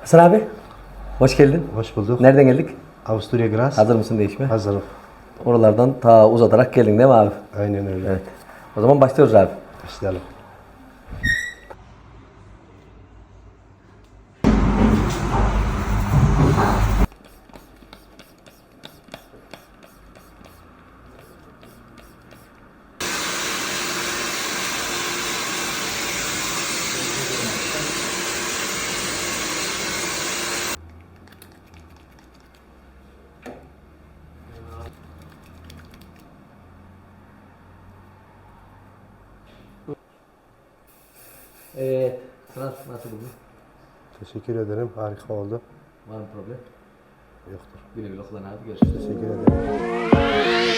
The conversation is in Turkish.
Hasan abi, hoş geldin. Hoş bulduk. Nereden geldik? Avusturya Graz. Hazır mısın değişme? Hazırım. Oralardan ta uzatarak geldin değil mi abi? Aynen öyle. Evet. O zaman başlıyoruz abi. Başlayalım. Evet. Sıra nasıl buldun? Teşekkür ederim. Harika oldu. Var mı problem? Yoktur. Güle güle kullan abi. Görüşürüz. Teşekkür ederim.